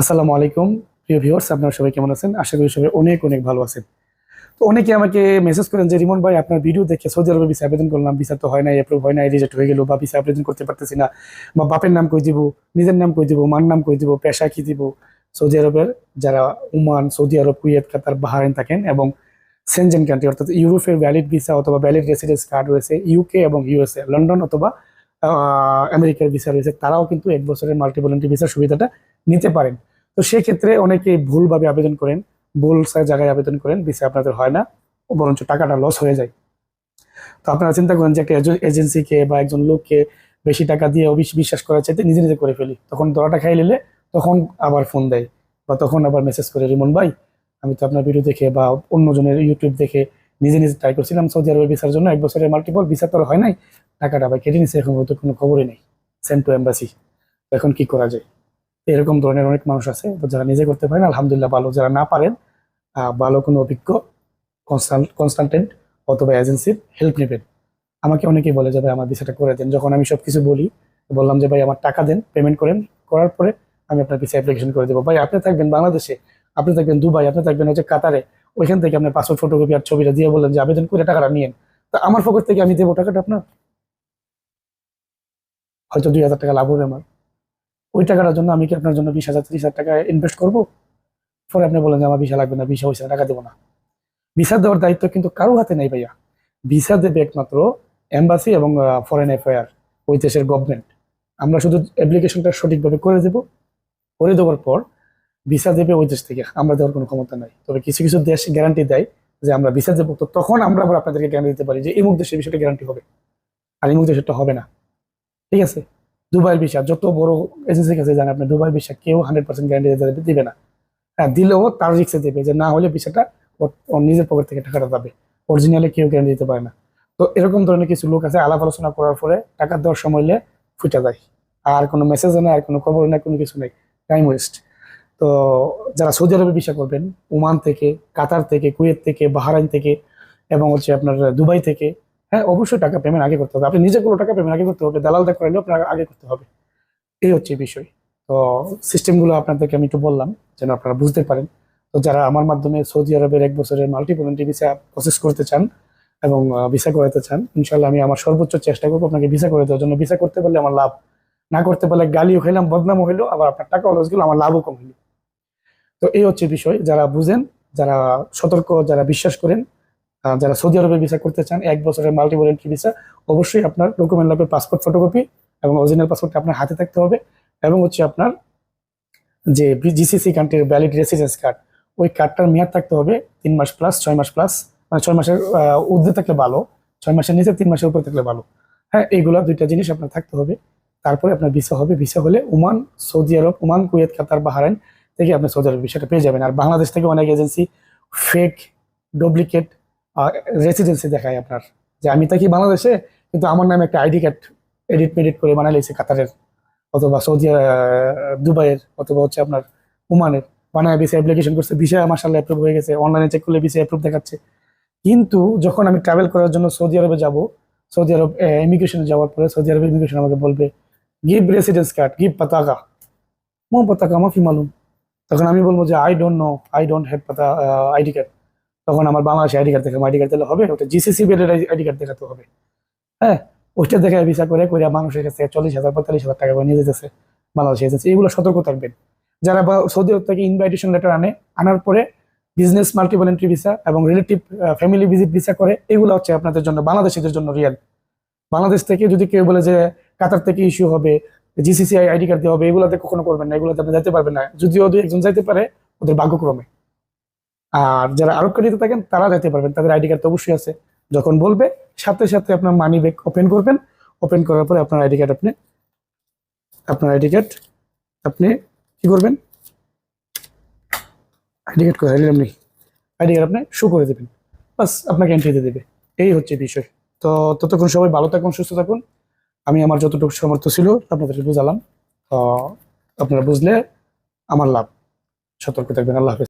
আসসালামু আলাইকুম, প্রিয় ভিউয়ার্স আপনারা সবাই কেমন আছেন? আশা করি সবাই অনেক অনেক ভালো আছেন। তো অনেকে আমাকে মেসেজ করেন যে, রিমন ভাই, আপনার ভিডিও দেখে সৌদি আরবে ভিসা আবেদন করলাম ভিসা তো হয় না অ্যাপ্রুভ হয় না রিজেক্ট হয়ে গেল বা ভিসা আবেদন করতে পারতেছি না, বা বাপের নাম কই দিব, নিজের নাম কই দিব, মার নাম কই দিব, পেশা কি দিব? সৌদি আরবের যারা Oman Saudi Arab Kuwait Qatar Bahrain থাকেন এবং সেনজেন কান্ট্রি অর্থাৎ ইউরোপের ভ্যালিড ভিসা অথবা ভ্যালিড রেসিডেন্স কার্ড রয়েছে ইউকে এবং ইউএসএ লন্ডন অথবা আমেরিকার ভিসা রয়েছে, তারাও কিন্তু এক বছরের মাল্টিপল এন্ট্রি ভিসার সুবিধাটা নিতে পারেন। তো সেক্ষেত্রে অনেকে ভুলভাবে আবেদন করেন, ভুল জায়গায় আবেদন করেন ভিসা আপনাদের হয় না, বরঞ্চ টাকাটা লস হয়ে যায়। তো আপনারা চিন্তা করেন যে একটা এজেন্সিকে বা একজন লোককে বেশি টাকা দিয়ে বিশ্বাস করার চাইতে নিজে নিজে করে ফেলি। তখন দরাটা খাই নিলে তখন আবার ফোন দেয়, বা তখন আবার মেসেজ করে, রিমন ভাই, আমি তো আপনার ভিডিও দেখে বা অন্যজনের ইউটিউব দেখে নিজে নিজে ট্রাই করছিলাম সৌদি আরবে ভিসার জন্য। এক বছরের মাল্টিপল ভিসা তো হয় নাই। টাকাটা ভাই কেটে নিচ্ছে এখন কোনো খবরই নেই। সেন্ট টু এম্বাসি এখন কি করা যায়? এরকম ধরনের অনেক মানুষ আছে যারা নিজে করতে পারেন আলহামদুলিল্লাহ ভালো। যারা না পারেন ভালো কোনো অভিজ্ঞ কনসালটেন্ট অথবা এজেন্সির হেল্প নেবেন। আমাকে অনেকেই বলে যে, ভাই, আমার ভিসাটা করে দেন। যখন আমি সব কিছু বলি, বললাম যে, ভাই, আমার টাকা দেন পেমেন্ট করেন। করার পরে আমি আপনার ভিসা অ্যাপ্লিকেশন করে দেবো। ভাই, আপনি থাকবেন বাংলাদেশে, আপনি থাকবেন দুবাই, আপনি থাকবেন হচ্ছে কাতারে। ওইখান থেকে আপনার পাসপোর্ট ফটোকপি আর ছবিটা দিয়ে বললেন যে আবেদন করে টাকাটা নিয়েন। তা আমার পকেট থেকে আমি দেবো টাকাটা আপনার? হয়তো দুই হাজার টাকা লাভ হবে আমার। ওই টাকাটার জন্য আমি কি আপনার জন্য বিশ হাজার, ত্রিশ হাজার টাকা ইনভেস্ট করব? পরে আপনি বলেন যে আমার ভিসা লাগবে না, ভিসা হয়েছে টাকা দেবো না। ভিসা দেওয়ার দায়িত্ব কিন্তু কারও হাতে নেই ভাইয়া। ভিসা দেবে একমাত্র এম্বাসি এবং ফরেন অ্যাফেয়ার ওই দেশের গভর্নমেন্ট আমরা শুধু অ্যাপ্লিকেশনটা সঠিকভাবে করে দেব। করে দেওয়ার পর ভিসা দেবে ওই দেশ থেকে, আমরা দেওয়ার কোনো ক্ষমতা নাই। তবে কিছু কিছু দেশ গ্যারান্টি দেয় যে আমরা ভিসা দেবো, তো তখন আমরা আবার আপনাদেরকে গ্যারান্টি দিতে পারি যে এই মুখ দেশের বিষয়টা গ্যারান্টি হবে। আর এই মুখ দেশেরটা হবে না। ঠিক আছে? দুবাইয়ের ভিসা, যত বড় এজেন্সির কাছে জানে আপনি দুবাই ভিসা কেউ হান্ড্রেড পার্সেন্ট গ্যারান্টি দিবে না। হ্যাঁ দিলেও তার রিক্সে দেবে যে না হলে ভিসাটা ওর নিজের পকেট থেকে টাকাটা যাবে। অরিজিনালি কেউ গ্যারান্টি দিতে পারে না। তো এরকম ধরনের কিছু লোক আছে, আলাপ আলোচনা করার পরে টাকা দেওয়ার সময় ফুটে যায়। আর কোনো মেসেজ নেই, আর কোনো খবর নেই, কোনো কিছু নেই। টাইম ওয়েস্ট তো যারা সৌদি আরবে ভিসা করবেন, ওমান থেকে, কাতার থেকে, কুয়েত থেকে, বাহারাইন থেকে এবং হচ্ছে আপনার দুবাই থেকে হ্যাঁ অবশ্যই টাকা পেমেন্ট আগে করতে হবে। আপনি নিজে কোনো টাকা পেমেন্ট আগে করতে হবে দালালটা করাইলেও আপনার আগে করতে হবে। এই হচ্ছে বিষয়। তো সিস্টেমগুলো আপনাদেরকে আমি একটু বললাম, যেন আপনারা বুঝতে পারেন। তো যারা আমার মাধ্যমে সৌদি আরবের এক বছরের মাল্টিপল এন্ট্রি ভিসা প্রসেস করতে চান এবং ভিসা করাতে চান ইনশাল্লাহ আমি আমার সর্বোচ্চ চেষ্টা করব আপনাকে ভিসা করে দেওয়ার জন্য। ভিসা করতে পারলে আমার লাভ, না করতে পারলে গালিও খেলাম বদনামও হইল, আবার আপনার টাকা লস গেলো, আমার লাভও কম হইল। তো এই হচ্ছে বিষয়। যারা বুঝেন, যারা সতর্ক, যারা বিশ্বাস করেন যারা সৌদি আরবে ভিসা করতে চান, এক বছরের মাল্টিপল এন্ট্রি ভিসা অবশ্যই আপনার ডকুমেন্ট লাগবে পাসপোর্ট ফটোকপি এবং অরিজিনাল পাসপোর্টটা আপনার হাতে থাকতে হবে এবং হচ্ছে আপনার যে জিসিসি কান্ট্রির ভ্যালিড রেসিডেন্স কার্ড ওই কার্ডটার মেয়াদ থাকতে হবে তিন মাস প্লাস ছয় মাস প্লাস মানে ছয় মাসের ঊর্ধ্বে থাকলে ভালো, ছয় মাসের নিচে তিন মাসের উপরে থাকলে ভালো। হ্যাঁ এইগুলো দুইটা জিনিস আপনার থাকতে হবে। তারপরে আপনার ভিসা হবে। ভিসা হলে Oman, Saudi Arab, Oman, Kuwait, Qatar, Bahrain থেকে আপনি সৌদি আরব ভিসাটা পেয়ে যাবেন। আর বাংলাদেশ থেকে অনেক এজেন্সি ফেক ডুপ্লিকেট রেসিডেন্সি দেখায় আপনার। যে আমি থাকি বাংলাদেশে, কিন্তু আমার নামে একটা আইডি কার্ড এডিট মেডিট করে বানাই লেগেছে কাতারের, অথবা সৌদি দুবাইয়ের, অথবা হচ্ছে আপনার ওমানের। বানায় ভিসা অ্যাপ্লিকেশন করছে ভিসা মাসাল্লাহ অ্যাপ্রুভ হয়ে গেছে অনলাইনে চেক করলে ভিসা অ্যাপ্রুভ দেখাচ্ছে। কিন্তু যখন আমি ট্রাভেল করার জন্য সৌদি আরবে যাব, সৌদি আরব ইমিগ্রেশনে যাওয়ার পরে সৌদি আরব ইমিগ্রেশন আমাকে বলবে গিভ রেসিডেন্স কার্ড গিভ পতাকা। মো পতাকা, মাফি মালুম। তখন আমি বলব যে I don't know I don't have পাতা আইডি কার্ড তখন আমার বাংলাদেশে আইডি কার্ড দেখাম আইডি কার্ড দিলে হবে, ওটা জিসিসি বেডের আইডি কার্ড দেখাতে হবে। হ্যাঁ ওইটা দেখে ভিসা করে করে মানুষের কাছে চল্লিশ হাজার, পঁয়তাল্লিশ হাজার টাকা করে নিয়ে যেতেছে বাংলাদেশে এজেন্সি এগুলো সতর্ক থাকবেন। যারা সৌদি আরব থেকে ইনভাইটেশন লেটার আনে, আনার পরে বিজনেস মাল্টিপল এন্ট্রি ভিসা এবং রিলেটিভ ফ্যামিলি ভিজিট ভিসা করে, এগুলো হচ্ছে আপনাদের জন্য, বাংলাদেশিদের জন্য রিয়েল বাংলাদেশ থেকে যদি কেউ বলে যে, কাতার থেকে ইস্যু হবে জিসিসি আইডি কার্ড দেওয়া হবে, এগুলোতে কখনো করবেন না, এগুলোতে আপনি যেতে পারবেন না। যদিও দুই একজন যাইতে পারে, ওদের ভাগ্যক্রমে। আর যারা আরব কান্ট্রিতে থাকেন, তারা যেতে পারবেন, তাদের আইডি কার্ড তো অবশ্যই আছে। যখন বলবে, সাথে সাথে আপনার মানি ব্যাগ ওপেন করবেন ওপেন করার পরে আপনার আইডি কার্ড আপনি, আপনার আইডি কার্ড আপনি কি করবেন? আইডি কার্ড করে এমনি আইডি কার্ড আপনি শো করে দেবেন। বাস, আপনাকে এন্ট্রি দিয়ে দেবে। এই হচ্ছে বিষয়। তো ততক্ষণ সবাই ভালো থাকুন, সুস্থ থাকুন। আমি আমার যতটুকু সামর্থ্য ছিল আপনাদেরকে বুঝালাম। আপনারা বুঝলে আমার লাভ। সতর্ক থাকবেন আল্লাহ